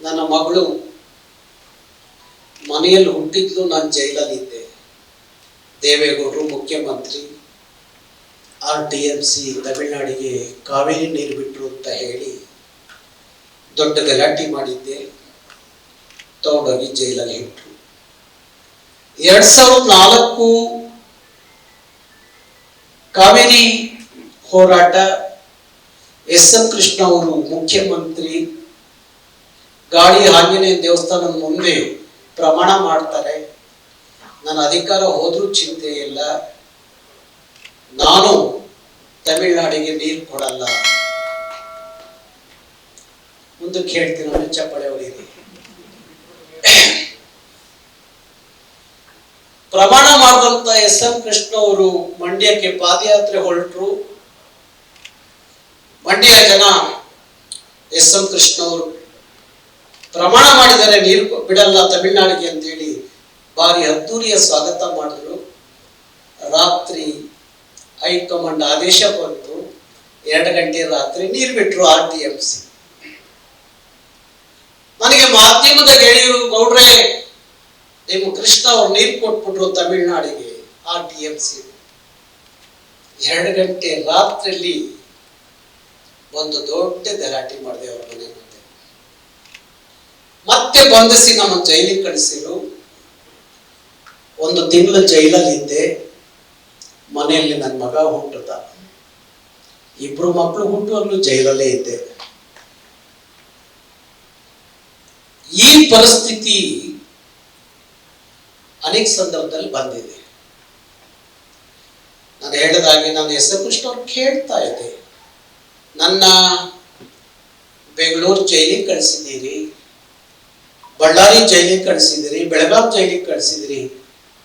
ನನ್ನ ಮಗಳು ಮನೆಯಲ್ಲಿ ಹುಟ್ಟಿದ್ಲು, ನಾನು ಜೈಲಲ್ಲಿದ್ದೆ. ದೇವೇಗೌಡರು ಮುಖ್ಯಮಂತ್ರಿ, ಆರ್ ಟಿ ಎಂ ಸಿ, ತಮಿಳ್ನಾಡಿಗೆ ಕಾವೇರಿ ನೀರು ಬಿಟ್ಟರು ಅಂತ ಹೇಳಿ ದೊಡ್ಡ ಗಲಾಟೆ ಮಾಡಿದ್ದೆ. ತಗೊಂಡೋಗಿ ಜೈಲಲ್ಲಿ ಇಟ್ಟರು ಎರಡು ಸಾವಿರದ ನಾಲ್ಕು ಕಾವೇರಿ ಹೋರಾಟ ಎಸ್ ಎಂ ಕೃಷ್ಣ ಅವರು ಮುಖ್ಯಮಂತ್ರಿ ಗಾಳಿ ಆಂಜನೇಯ ದೇವಸ್ಥಾನದ ಮುಂದೆ ಪ್ರಮಾಣ ಮಾಡ್ತಾರೆ. ನನ್ನ ಅಧಿಕಾರ ಹೋದ್ರೂ ಚಿಂತೆ ಇಲ್ಲ. ನಾನು ತಮಿಳ್ನಾಡಿಗೆ ನೀರು ಕೊಡಲ್ಲ. ಮುಂದಕ್ಕೆ ಕೇಳ್ತೀನಿ ಆಮೇಲೆ ಚಪ್ಪಳೆ ಪ್ರಮಾಣ ಮಾಡಿದಂತ ಎಸ್ ಎಂ ಕೃಷ್ಣ ಅವರು ಮಂಡ್ಯಕ್ಕೆ ಪಾದಯಾತ್ರೆ ಹೊರಟರು. ಮಂಡ್ಯ ಜನ ಎಸ್ ಎಂ ಕೃಷ್ಣ ಅವರು ಪ್ರಮಾಣ ಮಾಡಿದರೆ ನೀರು ಬಿಡಲ್ಲ ತಮಿಳ್ನಾಡಿಗೆ ಅಂತೇಳಿ ಭಾರಿ ಅದ್ದೂರಿಯ ಸ್ವಾಗತ ಮಾಡಿದ್ರು. ರಾತ್ರಿ ಹೈಕಮಾಂಡ್ ಆದೇಶ ಬಂತು. ಎರಡು ಗಂಟೆ ರಾತ್ರಿ ನೀರು ಬಿಟ್ಟರು ಆರ್ ಟಿ ಎಂ ಸಿ. ನನಗೆ ಮಾಧ್ಯಮದ ಗೆಳೆಯರು ಗೌಡ್ರೆ ನಿಮ್ಮ ಕೃಷ್ಣ ಅವ್ರು ನೀರು ಕೊಟ್ಬಿಟ್ರು ತಮಿಳುನಾಡಿಗೆ, ಆರ್ ಟಿ ಎಂ ಸಿ. ಎರಡು ಗಂಟೆ ರಾತ್ರಿಯಲ್ಲಿ ಒಂದು ದೊಡ್ಡ ಗಲಾಟೆ ಮಾಡಿದೆ ಅವ್ರ ಮನೆ ಮುಂದೆ ಮತ್ತೆ ಬಂಧಿಸಿ ನಮ್ಮ ಜೈಲಿಗೆ ಕಳಿಸಿರು. ಒಂದು ತಿಂಗಳು ಜೈಲಲ್ಲಿದ್ದೆ. ಮನೆಯಲ್ಲಿ ನನ್ನ ಮಗ ಹುಟ್ಟದ. ಇಬ್ರು ಮಕ್ಕಳು ಹುಟ್ಟುವಾಗ್ಲೂ ಜೈಲಲ್ಲೇ ಇದ್ದೆ. ಈ ಪರಿಸ್ಥಿತಿ ಅನೇಕ ಸಂದರ್ಭದಲ್ಲಿ ಬಂದಿದೆ. ನಾನು ಹೇಳಿದಾಗೆ ನಾನು ಹೆಸರು ಕೃಷ್ಣ ಅವ್ರು ಕೇಳ್ತಾ ಇದ್ದೆ. ನನ್ನ ಬೆಂಗಳೂರು ಜೈಲಿಗೆ ಕಳಿಸಿದ್ದೀರಿ. ಬಳ್ಳಾರಿ ಜೈಲಿಗೆ ಕಳಿಸಿದಿರಿ, ಬೆಳಗಾವಿ ಜೈಲಿಗೆ ಕಳಿಸಿದಿರಿ.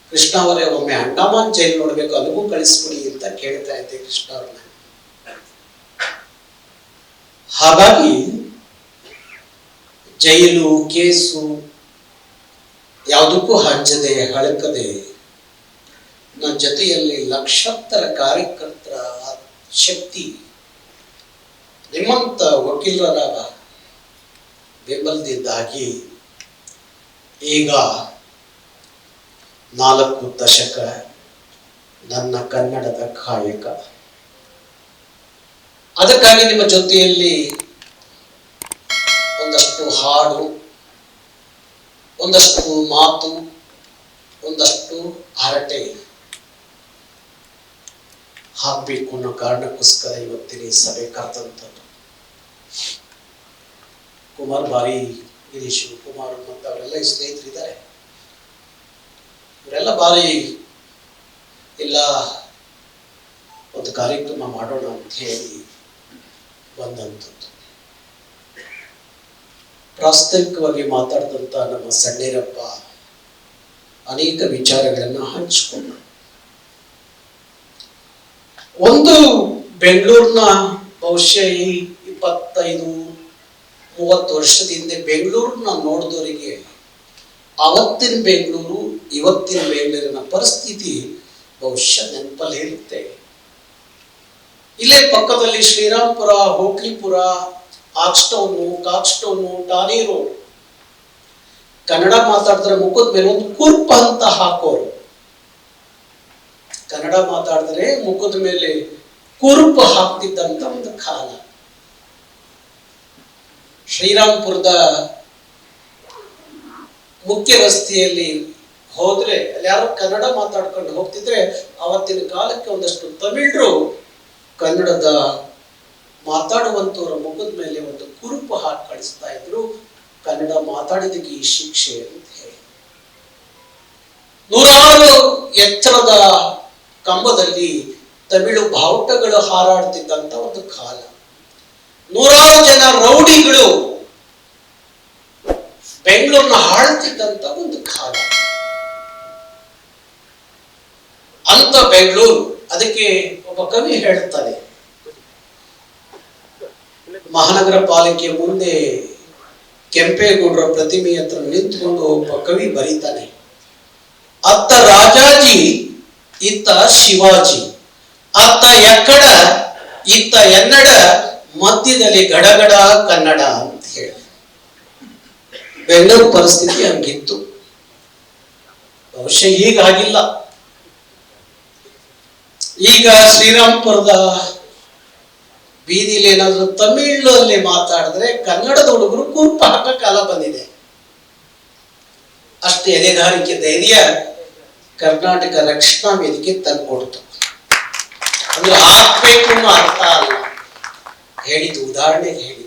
ಕೃಷ್ಣ ಅವರೇ ಒಮ್ಮೆ ಅಂಡಮಾನ್ ಜೈಲು ನೋಡ್ಬೇಕು ಅಲ್ಲಿಗೂ ಕಳಿಸ್ಬಿಡಿ ಅಂತ ಕೇಳ್ತಾ ಇದ್ದೆ ಕೃಷ್ಣ ಅವ್ರನ್ನ. ಹಾಗಾಗಿ ಜೈಲು ಕೇಸು ಯಾವುದಕ್ಕೂ ಹಂಚದೆ, ಹಳಕದೆ. ನನ್ನ ಜೊತೆಯಲ್ಲಿ ಲಕ್ಷಾಂತರ ಕಾರ್ಯಕರ್ತರ ಶಕ್ತಿ. ನಿಮ್ಮಂತ ವಕೀಲರ ಬೆಂಬಲದಿಂದಾಗಿ ಈಗ ನಾಲ್ಕು ದಶಕ ನನ್ನ ಕನ್ನಡದ ಕಾಯಕ. ಅದಕ್ಕಾಗಿ ನಿಮ್ಮ ಜೊತೆಯಲ್ಲಿ ಒಂದಷ್ಟು ಹಾಡು, ಒಂದಷ್ಟು ಮಾತು, ಒಂದಷ್ಟು ಹರಟೆ ಹಾಕಬೇಕು ಅನ್ನೋ ಕಾರಣಕ್ಕೋಸ್ಕರ ಇವತ್ತಿನ ಸಭೆ ಕರೆದಂಥದ್ದು. ಕುಮಾರ್ ಬಾರಿ ಗಿರೀಶ್ ಕುಮಾರ್ ಮತ್ತು ಅವರೆಲ್ಲ ಈ ಸ್ನೇಹಿತರಿದ್ದಾರೆ. ಇವರೆಲ್ಲ ಬಾರಿ ಇಲ್ಲ, ಒಂದು ಕಾರ್ಯಕ್ರಮ ಮಾಡೋಣ ಅಂತ ಹೇಳಿ ಬಂದಂಥದ್ದು. ಪ್ರಾಸ್ತಾವಿಕವಾಗಿ ಮಾತಾಡಿದಂಥ ನಮ್ಮ ಸಣ್ಣೀರಪ್ಪ ಅನೇಕ ವಿಚಾರಗಳನ್ನು ಹಂಚಿಕೊಂಡ ಒಂದು ಬೆಂಗಳೂರಿನ ಬಹುಶಃ ಇಪ್ಪತ್ತೈದು ಮೂವತ್ತು ವರ್ಷದ ಹಿಂದೆ ಬೆಂಗಳೂರನ್ನ ನೋಡಿದವರಿಗೆ ಅವತ್ತಿನ ಬೆಂಗಳೂರು, ಇವತ್ತಿನ ಬೆಂಗಳೂರಿನ ಪರಿಸ್ಥಿತಿ ಬಹುಶಃ ನೆನಪಲ್ಲಿ ಇರುತ್ತೆ. ಇಲ್ಲೇ ಪಕ್ಕದಲ್ಲಿ ಶ್ರೀರಾಮ್ಪುರ, ಹೋಕ್ಲಿಪುರ, ಆಕ್ಸ್ಟೌನು, Cox Town tannery road Kannada ಮಾತಾಡಿದ್ರೆ ಮುಖದ ಮೇಲೆ ಒಂದು ಕುರ್ಪ ಅಂತ ಹಾಕೋರು. ಕನ್ನಡ ಮಾತಾಡಿದ್ರೆ ಮುಖದ ಮೇಲೆ ಕುರುಪು ಹಾಕ್ತಿದ್ದಂತ ಒಂದು ಕಾಲ. ಶ್ರೀರಾಮ್ಪುರದ ಮುಖ್ಯ ರಸ್ತೆಯಲ್ಲಿ ಹೋದ್ರೆ, ಅಲ್ಲಿ ಯಾರು ಕನ್ನಡ ಮಾತಾಡ್ಕೊಂಡು ಹೋಗ್ತಿದ್ರೆ, ಅವತ್ತಿನ ಕಾಲಕ್ಕೆ ಒಂದಷ್ಟು ತಮಿಳರು ಕನ್ನಡದ ಮಾತಾಡುವಂತವರ ಮುಖದ ಮೇಲೆ ಒಂದು ಕುರುಪು ಹಾಕಿ ಕಳಿಸ್ತಾ ಇದ್ರು. ಕನ್ನಡ ಮಾತಾಡಿದಕ್ಕೆ ಈ ಶಿಕ್ಷೆ ಅಂತ ಹೇಳಿ. ನೂರಾರು ಎತ್ತರದ ಕಂಬದಲ್ಲಿ ತಮಿಳು ಬಾವುಟಗಳು ಹಾರಾಡ್ತಿದ್ದಂತ ಒಂದು ಕಾಲ. ನೂರಾರು ಜನ ರೌಡಿಗಳು ಬೆಂಗಳೂರನ್ನ ಒಂದು ಕಾಲ. ಅಂತ ಬೆಂಗಳೂರು, ಅದಕ್ಕೆ ಒಬ್ಬ ಕವಿ ಹೇಳ್ತಾನೆ ಮಹಾನಗರ ಪಾಲಿಕೆ ಮುಂದೆ ಕೆಂಪೇಗೌಡರ ಪ್ರತಿಮೆ ಹತ್ರ ನಿಂತ್ಕೊಂಡು ಒಬ್ಬ ಕವಿ ಬರೀತಾನೆ. ಅತ್ತ ರಾಜಾಜಿ, ಇತ್ತ ಶಿವಾಜಿ, ಅತ್ತ ಎಕ್ಕಡ, ಇತ್ತ ಎನ್ನಡ, ಮಧ್ಯದಲ್ಲಿ ಗಡಗಡ ಕನ್ನಡ ಅಂತ ಬೆಂಗಳೂರು ಪರಿಸ್ಥಿತಿ ಹಂಗಿತ್ತು. ಬಹುಶಃ ಈಗ ಆಗಿಲ್ಲ. ಈಗ ಶ್ರೀರಾಮ್ಪುರದ ಬೀದಿಲಿ ಏನಾದ್ರು ತಮಿಳಲ್ಲಿ ಮಾತಾಡಿದ್ರೆ ಕನ್ನಡದ ಹುಡುಗರು ಕೂರ್ಪ ಹಾಕೋ ಕಾಲ ಬಂದಿದೆ. ಅಷ್ಟು ಎದೆಗಾರಿಕೆ ಧೈರ್ಯ ಕರ್ನಾಟಕ ರಕ್ಷಣಾ ವೇದಿಕೆ ತಂದ್ಕೊಡ್ತು. ಅಂದ್ರೆ ಹಾಕ್ಬೇಕು ಅನ್ನೋ ಅರ್ಥ ಅಲ್ಲ. ಹೇಳಿದ್ದು ಉದಾಹರಣೆಗೆ ಹೇಳಿದ್ದು